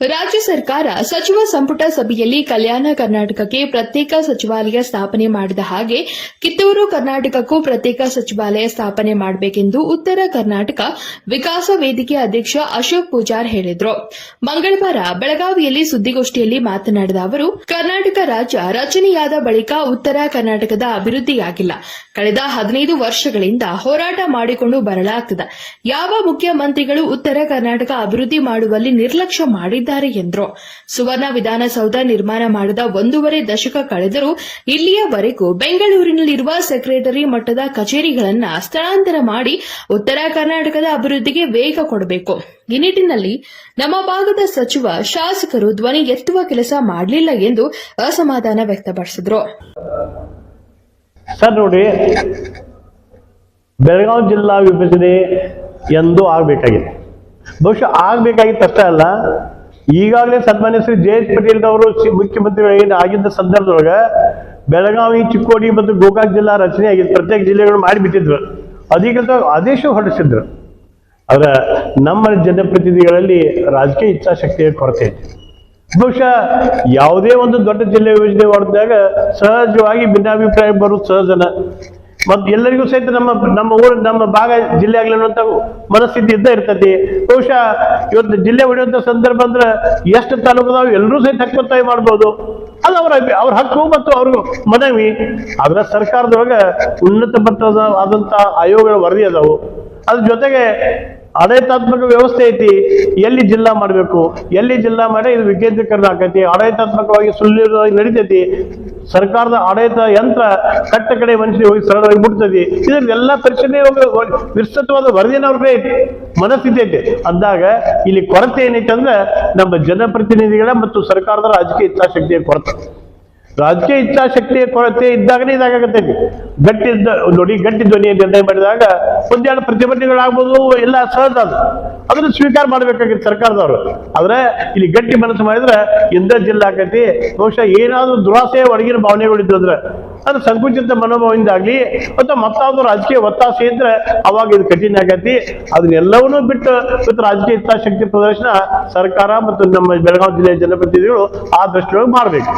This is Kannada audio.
ರಾಜ್ಯ ಸರ್ಕಾರ ಸಚಿವ ಸಂಪುಟ ಸಭೆಯಲ್ಲಿ ಕಲ್ಯಾಣ ಕರ್ನಾಟಕಕ್ಕೆ ಪ್ರತ್ಯೇಕ ಸಚಿವಾಲಯ ಸ್ಥಾಪನೆ ಮಾಡಿದ ಹಾಗೆ ಕಿತ್ತೂರು ಕರ್ನಾಟಕಕ್ಕೂ ಪ್ರತ್ಯೇಕ ಸಚಿವಾಲಯ ಸ್ಥಾಪನೆ ಮಾಡಬೇಕೆಂದು ಉತ್ತರ ಕರ್ನಾಟಕ ವಿಕಾಸ ವೇದಿಕೆ ಅಧ್ಯಕ್ಷ ಅಶೋಕ್ ಪೂಜಾರ್ ಹೇಳಿದರು. ಮಂಗಳವಾರ ಬೆಳಗಾವಿಯಲ್ಲಿ ಸುದ್ದಿಗೋಷ್ಠಿಯಲ್ಲಿ ಮಾತನಾಡಿದ ಅವರು, ಕರ್ನಾಟಕ ರಾಜ್ಯ ರಚನೆಯಾದ ಬಳಿಕ ಉತ್ತರ ಕರ್ನಾಟಕದ ಅಭಿವೃದ್ಧಿಯಾಗಿಲ್ಲ. ಕಳೆದ ಹದಿನೈದು ವರ್ಷಗಳಿಂದ ಹೋರಾಟ ಮಾಡಿಕೊಂಡು ಬರಲಾಗ್ತದೆ. ಯಾವ ಮುಖ್ಯಮಂತ್ರಿಗಳು ಉತ್ತರ ಕರ್ನಾಟಕ ಅಭಿವೃದ್ಧಿ ಮಾಡುವಲ್ಲಿ ನಿರ್ಲಕ್ಷ್ಯ ಮಾಡಿದ್ದಾರೆ ಎಂದರು. ಸುವರ್ಣ ವಿಧಾನಸೌಧ ನಿರ್ಮಾಣ ಮಾಡಿದ ಒಂದೂವರೆ ದಶಕ ಕಳೆದರೂ ಇಲ್ಲಿಯವರೆಗೂ ಬೆಂಗಳೂರಿನಲ್ಲಿರುವ ಸೆಕ್ರೆಟರಿ ಮಟ್ಟದ ಕಚೇರಿಗಳನ್ನು ಸ್ಥಳಾಂತರ ಮಾಡಿ ಉತ್ತರ ಕರ್ನಾಟಕದ ಅಭಿವೃದ್ಧಿಗೆ ವೇಗ ಕೊಡಬೇಕು. ಈ ನಿಟ್ಟಿನಲ್ಲಿ ನಮ್ಮ ಭಾಗದ ಸಚಿವ, ಶಾಸಕರು ಧ್ವನಿ ಎತ್ತುವ ಕೆಲಸ ಮಾಡಲಿಲ್ಲ ಎಂದು ಅಸಮಾಧಾನ ವ್ಯಕ್ತಪಡಿಸಿದರು. ಸರ್ ನೋಡಿ ಬೆಳಗಾವಿ ಜಿಲ್ಲಾ ವಿಭಜನೆ ಎಂದು ಆಗಬೇಕಾಗಿದೆ. ಬಹುಶಃ ಆಗಬೇಕಾಗಿತ್ತು ಅಷ್ಟೇ ಅಲ್ಲ ಈಗಾಗಲೇ ಸನ್ಮಾನ್ಯ ಶ್ರೀ ಜಯಂತ್ ಪಟೇಲ್ ಅವರು ಮುಖ್ಯಮಂತ್ರಿ ಆಗಿದ್ದ ಸಂದರ್ಭದೊಳಗೆ ಬೆಳಗಾವಿ, ಚಿಕ್ಕೋಡಿ ಮತ್ತು ಗೋಕಾಕ್ ಜಿಲ್ಲಾ ರಚನೆ ಆಗಿದ್ದು ಪ್ರತ್ಯೇಕ ಜಿಲ್ಲೆಗಳು ಮಾಡಿಬಿಟ್ಟಿದ್ರು. ಅಧಿಕೃತ ಆದೇಶ ಹೊರಡಿಸಿದ್ರು. ಆದ್ರೆ ನಮ್ಮ ಜನಪ್ರತಿನಿಧಿಗಳಲ್ಲಿ ರಾಜಕೀಯ ಇಚ್ಛಾಶಕ್ತಿಯ ಕೊರತೆ ಇದೆ ಬಹುಶಃ ಯಾವುದೇ ಒಂದು ದೊಡ್ಡ ಜಿಲ್ಲೆ ಯೋಜನೆ ಮಾಡಿದಾಗ ಸಹಜವಾಗಿ ಭಿನ್ನಾಭಿಪ್ರಾಯ ಬರೋದು ಸಹಜನ ಮತ್ತು ಎಲ್ಲರಿಗೂ ಸಹಿತ ನಮ್ಮ ನಮ್ಮ ಊರು, ನಮ್ಮ ಭಾಗ ಜಿಲ್ಲೆ ಆಗಲಿ ಅನ್ನುವಂಥ ಮನಸ್ಥಿತಿ ಇದ್ದೇ ಇರ್ತೈತಿ. ಬಹುಶಃ ಇವತ್ತು ಜಿಲ್ಲೆ ಹೊಡೆಯುವಂಥ ಸಂದರ್ಭ ಅಂದ್ರೆ ಎಷ್ಟು ತಾಲೂಕದಾವ್ ಎಲ್ಲರೂ ಸಹಿತ ಹಕ್ಕೊತ್ತಾಯ ಮಾಡ್ಬೋದು. ಅದು ಅವರ ಅವ್ರ ಹಕ್ಕು ಮತ್ತು ಅವ್ರಿಗೂ ಮನವಿ. ಆದ್ರೆ ಸರ್ಕಾರದೊಳಗೆ ಉನ್ನತ ಮಟ್ಟದ ಆದಂಥ ಆಯೋಗಗಳ ವರದಿ ಅದಾವು. ಅದ್ರ ಜೊತೆಗೆ ಆಡಳಿತಾತ್ಮಕ ವ್ಯವಸ್ಥೆ ಐತಿ. ಎಲ್ಲಿ ಜಿಲ್ಲಾ ಮಾಡಬೇಕು? ಎಲ್ಲಿ ಜಿಲ್ಲಾ ಮಾಡಿ ಇದು ವಿಕೇಂದ್ರೀಕರಣ ಆಕೈತಿ. ಆಡಳಿತಾತ್ಮಕವಾಗಿ ಸುಳ್ಳಿರವಾಗಿ ನಡೀತೈತಿ. ಸರ್ಕಾರದ ಆಡಳಿತ ಯಂತ್ರ ಕಟ್ಟ ಕಡೆ ಮನುಷ್ಯನಿಗೆ ಹೋಗಿ ಸರಳವಾಗಿ ಮುಟ್ತದೆ ಇದನ್ನೆಲ್ಲ ಪರಿಶೀಲನೆ ವಿಸ್ತೃತವಾದ ವರದಿನ ಅವ್ರ ಮನಸ್ಥಿತಿ ಐತೆ. ಅಂದಾಗ ಇಲ್ಲಿ ಕೊರತೆ ಏನೈತೆ ಅಂದ್ರೆ ನಮ್ಮ ಜನಪ್ರತಿನಿಧಿಗಳ ಮತ್ತು ಸರ್ಕಾರದ ರಾಜಕೀಯ ಇಚ್ಛಾಶಕ್ತಿಯ ಕೊರತೆ. ರಾಜಕೀಯ ಇಚ್ಛಾಶಕ್ತಿಯ ಕೊರತೆ ಇದ್ದಾಗನೇ ಇದಾಗತ್ತೈತಿ ಗಟ್ಟಿ ನೋಡಿ, ಗಟ್ಟಿ ಧ್ವನಿ ನಿರ್ಣಯ ಮಾಡಿದಾಗ ಒಂದೆರಡು ಪ್ರತಿಭಟನೆಗಳಾಗ್ಬೋದು, ಎಲ್ಲ ಸಹಜ ಅದು. ಅದನ್ನು ಸ್ವೀಕಾರ ಮಾಡ್ಬೇಕಾಗಿತ್ತು ಸರ್ಕಾರದವರು. ಆದ್ರೆ ಇಲ್ಲಿ ಗಟ್ಟಿ ಮನಸ್ಸು ಮಾಡಿದ್ರೆ ಇಂದ ಜಿಲ್ಲೆ ಆಕೈತಿ ಬಹುಶಃ ಏನಾದ್ರೂ ದುರಾಸೆ ಒಳಗಿನ ಭಾವನೆಗಳಿದ್ದು ಅಂದ್ರೆ ಅದು ಸಂಕುಚಿತ ಮನೋಭಾವದಿಂದಾಗ್ಲಿ ಅಥವಾ ಮತ್ತಾವ್ದು ರಾಜಕೀಯ ಒತ್ತಾಸೆ ಇದ್ರೆ ಅವಾಗ ಇದು ಕಠಿಣ ಆಗೈತಿ. ಅದನ್ನೆಲ್ಲವನ್ನೂ ಬಿಟ್ಟು ಇವತ್ತು ರಾಜಕೀಯ ಹಿತಾಸಕ್ತಿ ಪ್ರದರ್ಶನ ಸರ್ಕಾರ ಮತ್ತು ನಮ್ಮ ಬೆಳಗಾವಿ ಜಿಲ್ಲೆಯ ಜನಪ್ರತಿನಿಧಿಗಳು ಆ ದೃಷ್ಟಿಯೊಳಗೆ ಮಾಡಬೇಕು.